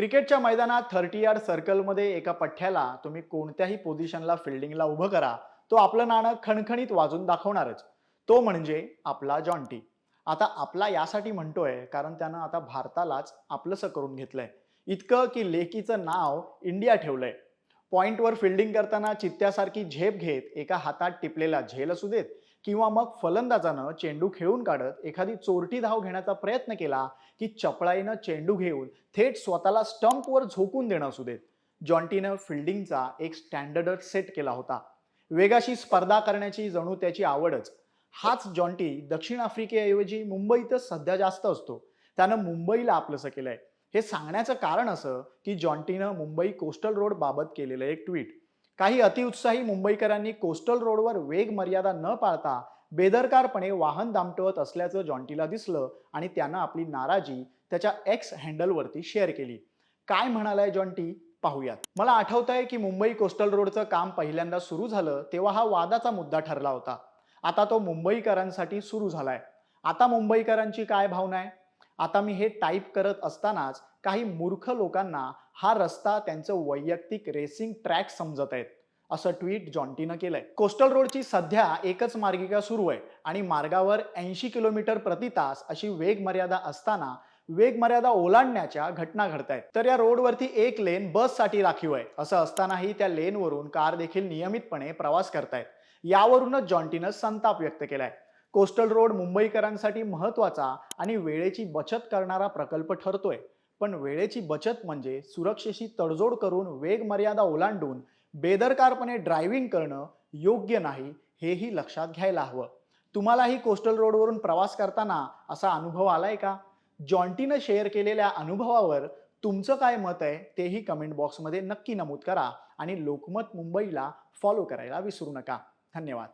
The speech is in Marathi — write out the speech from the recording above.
क्रिकेटच्या मैदानात थर्टी यार्ड सर्कलमध्ये एका पठ्ठ्याला तुम्ही कोणत्याही पोझिशनला फिल्डिंगला उभं करा. तो आपलं नाणं खणखणीत वाजून दाखवणारच. तो म्हणजे आपला जॉन्टी. आता आपला यासाठी म्हणतोय कारण त्यानं आता भारतालाच आपलंसं करून घेतलंय. इतकं की लेकीचं नाव इंडिया ठेवलंय. पॉईंटवर फिल्डिंग करताना चित्त्यासारखी झेप घेत एका हातात टिपलेला झेल असू देत किंवा मग फलंदाजानं चेंडू खेळून काढत एखादी चोरटी धाव घेण्याचा प्रयत्न केला की चपळाईनं चेंडू घेऊन थेट स्वतःला स्टंपवर झोकून देणं असू देत. जॉन्टीनं फिल्डिंगचा एक स्टँडर्ड सेट केला होता. वेगाशी स्पर्धा करण्याची जणू त्याची आवडच. हाच जॉन्टी दक्षिण आफ्रिकेऐवजी मुंबईतच सध्या जास्त असतो. त्यानं मुंबईला आपलंसं केलंय. हे सांगण्याचं कारण असं की जॉन्टीनं मुंबई कोस्टल रोड बाबत केलेलं एक ट्विट काही अतिउत्साही मुंबईकरांनी कोस्टल रोडवर वेग मर्यादा न पाळता बेदरकारपणे वाहन दामटवत असल्याचं जॉन्टीला दिसलं आणि त्यानं आपली नाराजी त्याच्या एक्स हँडलवरती शेअर केली. काय म्हणालाय जॉन्टी? पाहूयात. मला आठवत आहे की मुंबई कोस्टल रोडचं काम पहिल्यांदा सुरू झालं तेव्हा हा वादाचा मुद्दा ठरला होता. आता तो मुंबईकरांसाठी सुरू झालाय. आता मुंबईकरांची काय भावना आहे? आता मी हे टाईप करत असतानाच काही मूर्ख लोकांना हा रस्ता त्यांचं वैयक्तिक रेसिंग ट्रॅक समजत आहेत. असं ट्विट जॉन्टीनं केलंय. कोस्टल रोडची सध्या एकच मार्गिका सुरू आहे आणि मार्गावर ऐंशी किलोमीटर प्रति तास अशी वेग मर्यादा असताना वेग मर्यादा ओलांडण्याच्या घटना घडतायत. तर या रोडवरती एक लेन बससाठी राखीव आहे. असं असतानाही त्या लेनवरून कार देखील नियमितपणे प्रवास करतायत. यावरूनच जॉन्टीनं संताप व्यक्त केलाय. कोस्टल रोड मुंबईकरांसाठी महत्त्वाचा आणि वेळेची बचत करणारा प्रकल्प ठरतोय. पण वेळेची बचत म्हणजे सुरक्षेशी तडजोड करून वेग मर्यादा ओलांडून बेदरकारपणे ड्रायव्हिंग करणं योग्य नाही हेही लक्षात घ्यायला हवं. तुम्हालाही कोस्टल रोडवरून प्रवास करताना असा अनुभव आलाय का? जॉन्टीनं शेअर केलेल्या अनुभवावर तुमचं काय मत आहे तेही कमेंट बॉक्समध्ये नक्की नमूद करा आणि लोकमत मुंबईला फॉलो करायला विसरू नका. धन्यवाद.